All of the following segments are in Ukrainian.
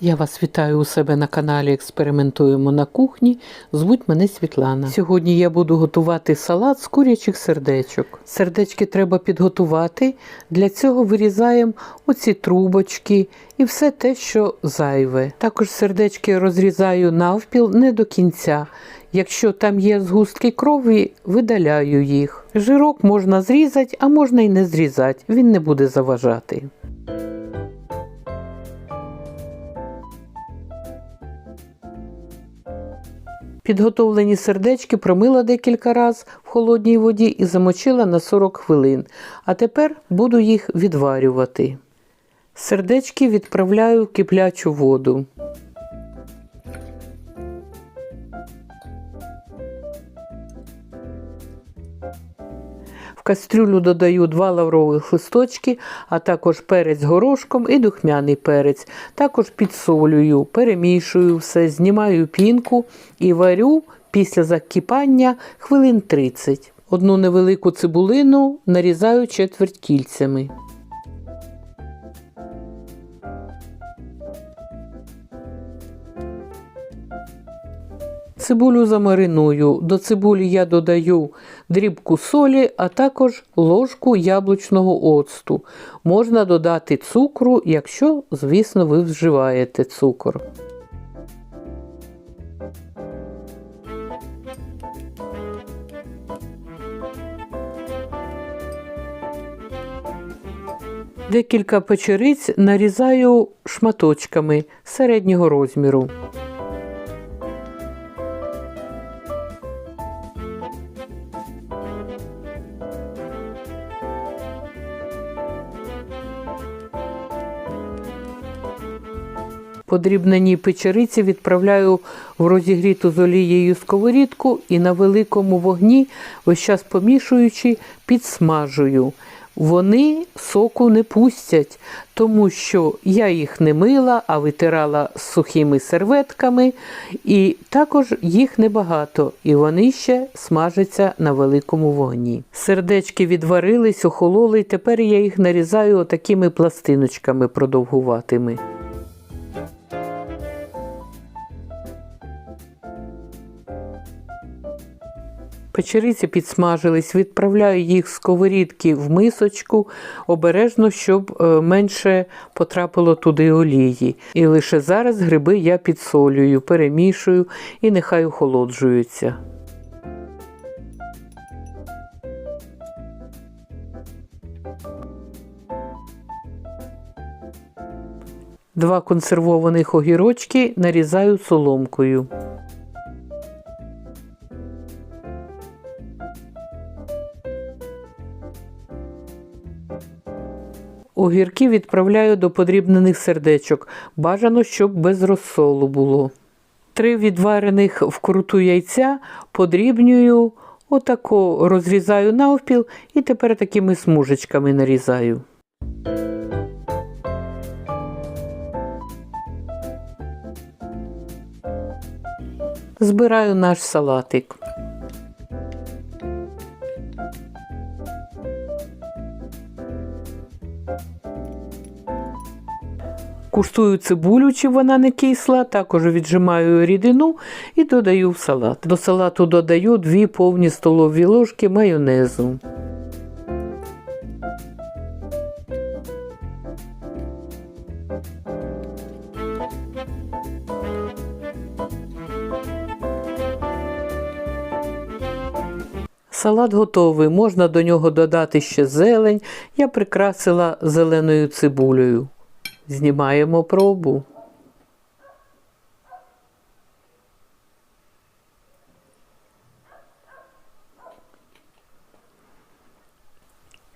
Я вас вітаю у себе на каналі Експериментуємо на кухні. Звуть мене Світлана. Сьогодні я буду готувати салат з курячих сердечок. Сердечки треба підготувати. Для цього вирізаємо оці трубочки і все те, що зайве. Також сердечки розрізаю навпіл не до кінця. Якщо там є згустки крові, видаляю їх. Жирок можна зрізати, а можна і не зрізати. Він не буде заважати. Підготовлені сердечки промила декілька разів в холодній воді і замочила на 40 хвилин. А тепер буду їх відварювати. Сердечки відправляю в киплячу воду. Кастрюлю додаю два лаврових листочки, а також перець горошком і духмяний перець. Також підсолюю, перемішую все, знімаю пінку і варю після закипання хвилин 30. Одну невелику цибулину нарізаю четверть кільцями. Цибулю замариную. До цибулі я додаю дрібку солі, а також ложку яблучного оцту. Можна додати цукру, якщо, звісно, ви вживаєте цукор. Декілька печериць нарізаю шматочками середнього розміру. Подрібнені печериці відправляю в розігріту з олією сковорідку і на великому вогні, весь час помішуючи, підсмажую. Вони соку не пустять, тому що я їх не мила, а витирала з сухими серветками, і також їх небагато, і вони ще смажаться на великому вогні. Сердечки відварились, охололи, тепер я їх нарізаю отакими пластиночками продовгуватими. Печериці підсмажились, відправляю їх з сковорідки в мисочку, обережно, щоб е, менше потрапило туди олії. І лише зараз гриби я підсолюю, перемішую і нехай охолоджуються. Два консервованих огірочки нарізаю соломкою. Огірки відправляю до подрібнених сердечок. Бажано, щоб без розсолу було. Три відварених вкруту яйця подрібнюю, отако розрізаю навпіл і тепер такими смужечками нарізаю. Збираю наш салатик. Куштую цибулю, чи вона не кисла, також віджимаю рідину і додаю в салат. До салату додаю 2 повні столові ложки майонезу. Салат готовий, можна до нього додати ще зелень. Я прикрасила зеленою цибулею. Знімаємо пробу.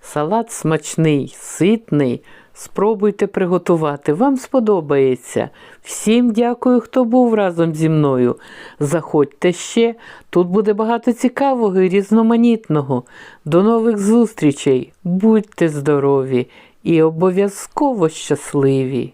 Салат смачний, ситний. Спробуйте приготувати. Вам сподобається. Всім дякую, хто був разом зі мною. Заходьте ще. Тут буде багато цікавого і різноманітного. До нових зустрічей. Будьте здорові! І обов'язково щасливі.